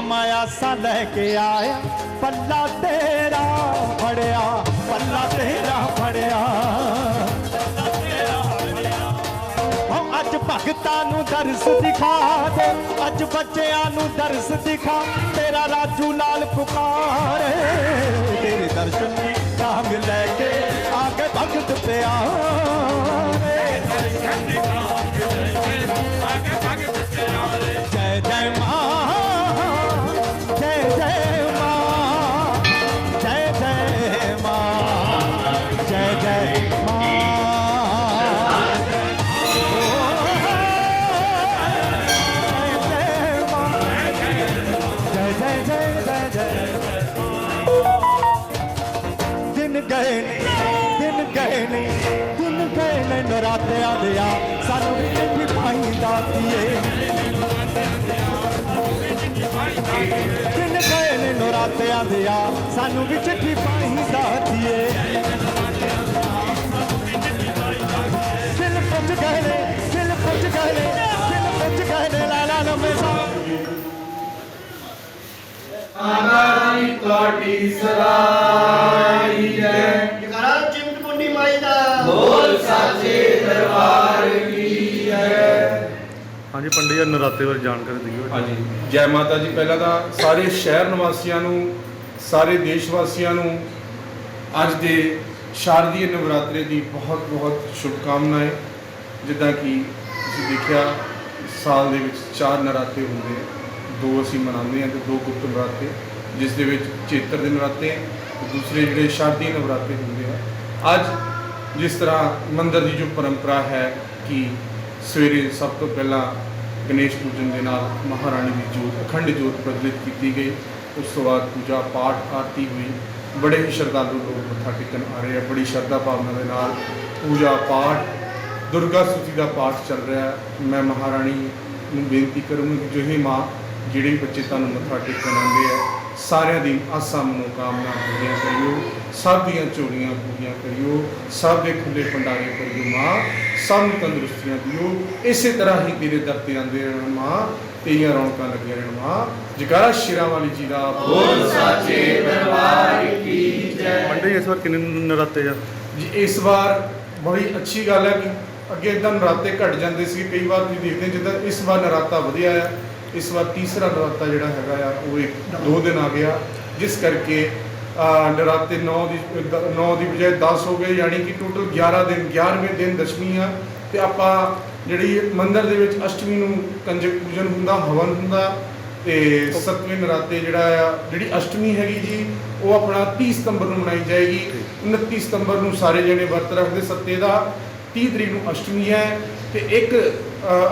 ਮਾਇਆ ਸਾ ਲੈ ਕੇ ਆਇਆ, ਪੱਲਾ ਤੇਰਾ ਫੜਿਆ, ਪੱਲਾ ਤੇਰਾ ਫੜਿਆ। ਅੱਜ ਭਗਤਾਂ ਨੂੰ ਦਰਸ ਦਿਖਾ ਦੇ, ਅੱਜ ਬੱਚਿਆਂ ਨੂੰ ਦਰਸ ਦਿਖਾ, ਤੇਰਾ ਰਾਜੂ ਲਾਲ ਪੁਕਾਰੇ ਤੇਰੇ ਦਰਸ਼ਨ ਕਾਮ ਲੈ ਕੇ ਆ ਕੇ ਭਗਤ ਪਿਆਰੇ। ਗਏ ਨੇ ਦਿਨ ਗਏ ਨੇ ਨਰਾਤਿਆਂ ਦੇ ਆ, ਸਾਨੂੰ ਵੀ ਚਿੱਠੀ ਪਾਈ ਦਾਤੀਏ ਦਿਨ ਗਏ ਨੇ ਨਰਾਤਿਆਂ ਦੇ ਆ, ਸਾਨੂੰ ਵੀ ਚਿੱਠੀ ਪਾਈ ਦਾਤੀਏ ਦਿਲ ਪੁੱਜ ਗਏ ਨੇ ਦਿਲ ਪੁੱਜ ਗਏ ਨੇ ਦਿਲ ਪੁੱਜ ਗਏ ਨੇ ਲਾ ਲੰਮੇ ਸਾ ਆਨਾਰੀ ਤੁਹਾਡੀ ਸਰਾਈ ਹਾਂਜੀ, ਪੰਡਿਤ ਜੀ, ਨਰਾਤੇ ਬਾਰੇ ਜਾਣਕਾਰੀ ਦਿਓ। ਹਾਂਜੀ, ਜੈ ਮਾਤਾ ਜੀ, ਪਹਿਲਾਂ ਤਾਂ ਸਾਰੇ ਸ਼ਹਿਰ ਨਿਵਾਸੀਆਂ ਨੂੰ, ਸਾਰੇ ਦੇਸ਼ ਵਾਸੀਆਂ ਨੂੰ, ਅੱਜ ਦੇ ਸ਼ਾਰਦੀय ਨਵਰਾਤਰੇ ਦੀ ਬਹੁਤ ਬਹੁਤ ਸ਼ੁਭਕਾਮਨਾਵਾਂ ਜਿੱਦਾਂ ਕਿ ਤੁਸੀਂ ਦੇਖਿਆ, ਸਾਲ ਦੇ ਵਿੱਚ ਚਾਰ ਨਰਾਤੇ ਹੁੰਦੇ ਆ। ਦੋ ਅਸੀਂ ਮਨਾਉਂਦੇ ਹਾਂ ਤੇ ਦੋ ਗੁਪਤ ਨਰਾਤੇ, ਜਿਸ ਦੇ ਵਿੱਚ ਚੇਤਰ ਦੇ ਨਰਾਤੇ ਤੇ ਦੂਸਰੇ ਜਿਹੜੇ ਸ਼ਾਰਦੀय ਨਵਰਾਤੇ ਹੁੰਦੇ ਆ। ਅੱਜ ਜਿਸ ਤਰ੍ਹਾਂ ਮੰਦਰ ਦੀ ਜੋ ਪਰੰਪਰਾ ਹੈ ਕਿ ਸਵੇਰੇ ਸਭ ਤੋਂ ਪਹਿਲਾਂ ਗਣੇਸ਼ ਪੂਜਨ ਦੇ ਨਾਲ ਮਹਾਰਾਣੀ ਦੀ ਜੋਤ, ਅਖੰਡ ਜੋਤ ਪ੍ਰਜਵਲਿਤ ਕੀਤੀ ਗਈ। ਉਸ ਤੋਂ ਬਾਅਦ ਪੂਜਾ ਪਾਠ ਆਰਤੀ ਹੋਈ। ਬੜੇ ਹੀ ਸ਼ਰਧਾਲੂ ਲੋਕ ਮੱਥਾ ਟੇਕਣ ਆ ਰਹੇ ਆ। ਬੜੀ ਸ਼ਰਧਾ ਭਾਵਨਾ ਦੇ ਨਾਲ ਪੂਜਾ ਪਾਠ, ਦੁਰਗਾ ਸਤੁਤੀ ਦਾ ਪਾਠ ਚੱਲ ਰਿਹਾ ਮੈਂ ਮਹਾਰਾਣੀ ਨੂੰ ਬੇਨਤੀ ਕਰੂੰਗੀ ਕਿ ਜੋ ਹੀ ਮਾਂ, ਜਿਹੜੇ ਬੱਚੇ ਤੁਹਾਨੂੰ ਮੱਥਾ ਟੇਕਣ ਆਉਂਦੇ ਆ, ਸਾਰਿਆਂ ਦੀ ਆਸਾਂ ਮਨੋਕਾਮਨਾ ਪੂਰੀਆਂ ਕਰਿਓ। ਸਭ ਦੀਆਂ ਚੋਰੀਆਂ ਪੂਰੀਆਂ ਕਰਿਓ ਸਭ ਦੇ ਖੁੱਲੇ ਭੰਡਾਰੇ ਕਰਿਓ ਮਾਂ ਸਭ ਨੂੰ ਤੰਦਰੁਸਤੀਆਂ ਦਿਓ। ਇਸੇ ਤਰ੍ਹਾਂ ਹੀ ਤੇਰੇ ਦਰ ਤੇ ਆਉਂਦੇ ਰਹਿਣ ਮਾਂ ਤੇਰੀਆਂ ਰੌਣਕਾਂ ਲੱਗੀਆਂ ਰਹਿਣ ਮਾਂ। ਜਕਾਰਾ ਸ਼ੇਰਾਂ ਵਾਲੀ ਜੀ ਦਾ ਬੋਲ ਸਾਚੇ ਦਰਬਾਰ ਕੀ ਜੈ। ਜੀ ਇਸ ਵਾਰ ਕਿੰਨੇ ਨਰਾਤੇ ਆ? ਜੀ ਇਸ ਵਾਰ ਬੜੀ ਅੱਛੀ ਗੱਲ ਹੈ ਕਿ ਅੱਗੇ ਇਦਾਂ ਨਰਾਤੇ ਘਟ ਜਾਂਦੇ ਸੀ ਕਈ ਵਾਰ ਤੁਸੀਂ ਦੇਖਦੇ ਜਿੱਦਾਂ ਇਸ ਵਾਰ ਨਰਾਤਾ ਵਧੀਆ ਆ ਇਸ ਵਾਰ ਤੀਸਰਾ ਨਰਾਤਾ ਜਿਹੜਾ ਹੈਗਾ ਆ ਉਹ ਇੱਕ ਦੋ ਦਿਨ ਆ ਗਿਆ। ਜਿਸ ਕਰਕੇ ਨਰਾਤੇ 9 ਦੀ 9 ਦੀ ਬਜਾਏ 10 ਹੋ ਗਏ, ਯਾਨੀ ਕਿ ਟੋਟਲ 11 ਦਿਨ 11ਵੇਂ ਦਿਨ ਦਸ਼ਮੀ ਆ। ਤੇ ਆਪਾਂ ਜਿਹੜੀ ਮੰਦਰ ਦੇ ਵਿੱਚ ਅਸ਼ਟਮੀ ਨੂੰ ਕੰਜਕ ਪੂਜਨ ਹੁੰਦਾ, ਹਵਨ ਹੁੰਦਾ, ਤੇ ਸਤਵੇਂ ਨਰਾਤੇ ਜਿਹੜਾ ਆ, ਜਿਹੜੀ ਅਸ਼ਟਮੀ ਹੈਗੀ ਜੀ, ਉਹ ਆਪਣਾ 30 ਸਤੰਬਰ ਨੂੰ ਮਨਾਈ ਜਾਏਗੀ। 29 ਸਤੰਬਰ ਨੂੰ ਸਾਰੇ ਜਣੇ ਵਰਤ ਰੱਖਦੇ, ਸੱਤੇ ਦਾ। 30 ਤਰੀਕ ਨੂੰ ਅਸ਼ਟਮੀ ਹੈ, ਤੇ 1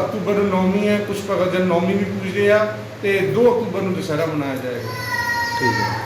ਅਕਤੂਬਰ ਨੂੰ ਨੌਮੀ ਹੈ ਕੁਝ ਭਗਤ ਜਨ ਨੌਮੀ ਵੀ ਪੂਜਦੇ ਆ, ਤੇ 2 ਅਕਤੂਬਰ ਨੂੰ ਦੁਸਹਿਰਾ ਮਨਾਇਆ ਜਾਏਗਾ। ਠੀਕ ਹੈ।